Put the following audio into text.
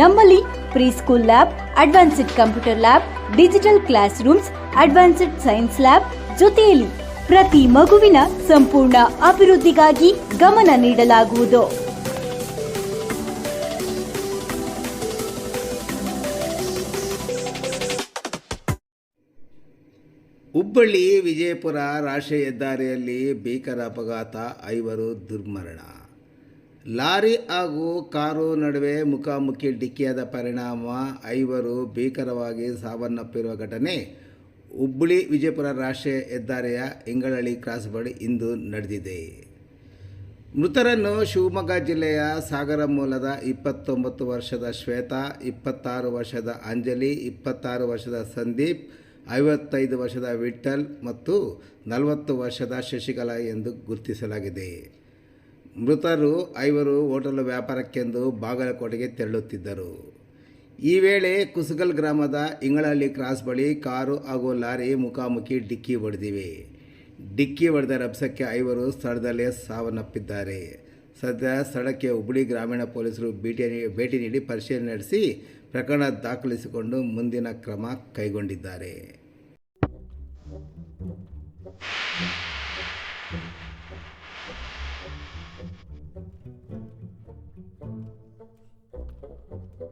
ನಮ್ಮಲ್ಲಿ pre school lab, advanced computer lab, digital classrooms advanced science lab ಜೊತೆಯಲ್ಲಿ ಪ್ರತಿ ಮಗುವಿನ ಸಂಪೂರ್ಣ ಅಭಿವೃದ್ಧಿಗಾಗಿ ಗಮನ ನೀಡಲಾಗುವುದು. ಹುಬ್ಬಳ್ಳಿ ವಿಜಯಪುರ ರಾಷ್ಟ್ರೀಯ ಹೆದ್ದಾರಿಯಲ್ಲಿ ಭೀಕರ ಅಪಘಾತ, ಐವರು ದುರ್ಮರಣ. ಲಾರಿ ಹಾಗೂ ಕಾರು ನಡುವೆ ಮುಖಾಮುಖಿ ಡಿಕ್ಕಿಯಾದ ಪರಿಣಾಮ ಐವರು ಭೀಕರವಾಗಿ ಸಾವನ್ನಪ್ಪಿರುವ ಘಟನೆ. ಹುಬ್ಬಳ್ಳಿ ವಿಜಯಪುರ ರಾಷ್ಟ್ರೀಯ ಹೆದ್ದಾರಿಯ ಇಂಗಳಹಳ್ಳಿ ಕ್ರಾಸ್ ಬಳಿ ಇಂದು ನಡೆದಿದೆ. ಮೃತರನ್ನು ಶಿವಮೊಗ್ಗ ಜಿಲ್ಲೆಯ ಸಾಗರ ಮೂಲದ ಇಪ್ಪತ್ತೊಂಬತ್ತು ವರ್ಷದ ಶ್ವೇತಾ, ಇಪ್ಪತ್ತಾರು ವರ್ಷದ ಅಂಜಲಿ, ಇಪ್ಪತ್ತಾರು ವರ್ಷದ ಸಂದೀಪ್, ಐವತ್ತೈದು ವರ್ಷದ ವಿಠಲ್ ಮತ್ತು ನಲವತ್ತು ವರ್ಷದ ಶಶಿಕಲಾ ಎಂದು ಗುರುತಿಸಲಾಗಿದೆ. ಮೃತರು ಐವರು ಹೋಟೆಲ್ ವ್ಯಾಪಾರಕ್ಕೆಂದು ಬಾಗಲಕೋಟೆಗೆ ತೆರಳುತ್ತಿದ್ದರು. ಈ ವೇಳೆ ಕುಸುಗಲ್ ಗ್ರಾಮದ ಇಂಗಳಹಳ್ಳಿ ಕ್ರಾಸ್ ಬಳಿ ಕಾರು ಹಾಗೂ ಲಾರಿ ಮುಖಾಮುಖಿ ಡಿಕ್ಕಿ ಹೊಡೆದಿವೆ. ಡಿಕ್ಕಿ ಹೊಡೆದ ರಭಸಕ್ಕೆ ಐವರು ಸ್ಥಳದಲ್ಲೇ ಸಾವನ್ನಪ್ಪಿದ್ದಾರೆ. ಸದ್ಯ ಸ್ಥಳಕ್ಕೆ ಹುಬ್ಬಳ್ಳಿ ಗ್ರಾಮೀಣ ಪೊಲೀಸರು ಭೇಟಿ ಭೇಟಿ ನೀಡಿ ಪರಿಶೀಲನೆ ನಡೆಸಿ ಪ್ರಕರಣ ದಾಖಲಿಸಿಕೊಂಡು ಮುಂದಿನ ಕ್ರಮ ಕೈಗೊಂಡಿದ್ದಾರೆ.